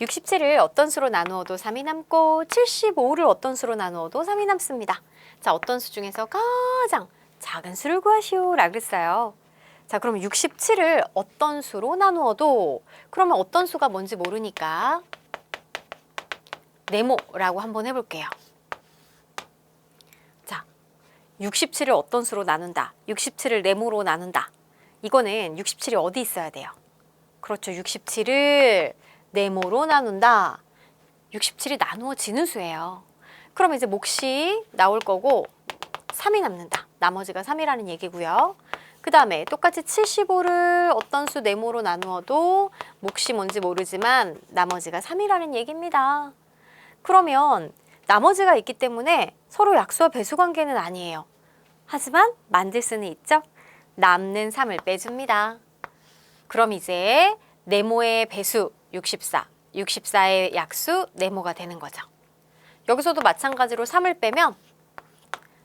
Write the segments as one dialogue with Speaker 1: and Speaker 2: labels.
Speaker 1: 67을 어떤 수로 나누어도 3이 남고 75를 어떤 수로 나누어도 3이 남습니다. 자, 어떤 수 중에서 가장 작은 수를 구하시오 라 그랬어요. 자, 그럼 67을 어떤 수로 나누어도 그러면 어떤 수가 뭔지 모르니까 네모라고 한번 해볼게요. 자, 67을 어떤 수로 나눈다. 67을 네모로 나눈다. 이거는 67이 어디 있어야 돼요? 그렇죠. 67을 네모로 나눈다. 67이 나누어지는 수예요. 그럼 이제 몫이 나올 거고 3이 남는다. 나머지가 3이라는 얘기고요. 그 다음에 똑같이 75를 어떤 수 네모로 나누어도 몫이 뭔지 모르지만 나머지가 3이라는 얘기입니다. 그러면 나머지가 있기 때문에 서로 약수와 배수 관계는 아니에요. 하지만 만들 수는 있죠. 남는 3을 빼줍니다. 그럼 이제 네모의 배수 64, 64의 약수 네모가 되는 거죠. 여기서도 마찬가지로 3을 빼면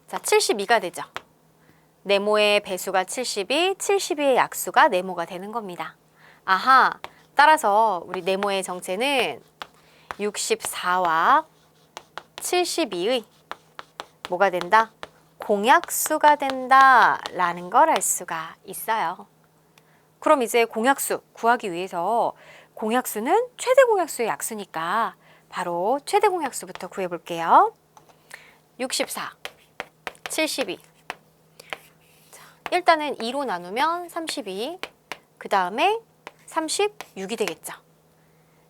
Speaker 1: 자 72가 되죠. 네모의 배수가 72, 72의 약수가 네모가 되는 겁니다. 아하, 따라서 우리 네모의 정체는 64와 72의 뭐가 된다? 공약수가 된다라는 걸 알 수가 있어요. 그럼 이제 공약수 구하기 위해서 공약수는 최대 공약수의 약수니까 바로 최대 공약수부터 구해 볼게요. 64, 72. 자, 일단은 2로 나누면 32. 그 다음에 36이 되겠죠.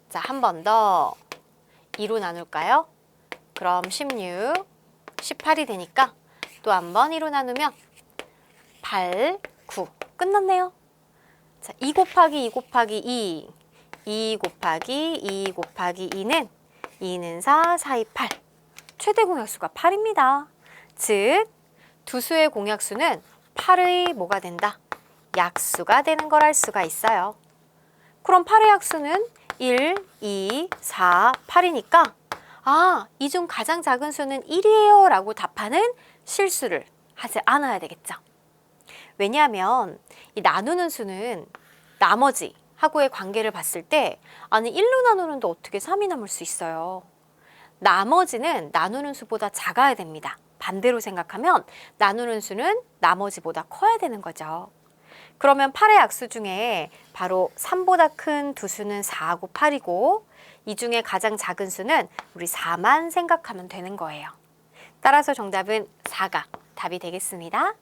Speaker 1: 자, 한 번 더 2로 나눌까요? 그럼 16, 18이 되니까 또 한 번 2로 나누면 8, 9. 끝났네요. 자, 2 곱하기 2 곱하기 2. 2 곱하기 2 곱하기 2는 2는 4, 4, 2, 8. 최대 공약수가 8입니다. 즉, 두 수의 공약수는 8의 뭐가 된다? 약수가 되는 걸 알 수가 있어요. 그럼 8의 약수는 1, 2, 4, 8이니까 아, 이 중 가장 작은 수는 1이에요 라고 답하는 실수를 하지 않아야 되겠죠. 왜냐하면 이 나누는 수는 나머지 하고의 관계를 봤을 때 아니 1로 나누는데 어떻게 3이 남을 수 있어요. 나머지는 나누는 수보다 작아야 됩니다. 반대로 생각하면 나누는 수는 나머지보다 커야 되는 거죠. 그러면 8의 약수 중에 바로 3보다 큰 두 수는 4하고 8이고 이 중에 가장 작은 수는 우리 4만 생각하면 되는 거예요. 따라서 정답은 4가 답이 되겠습니다.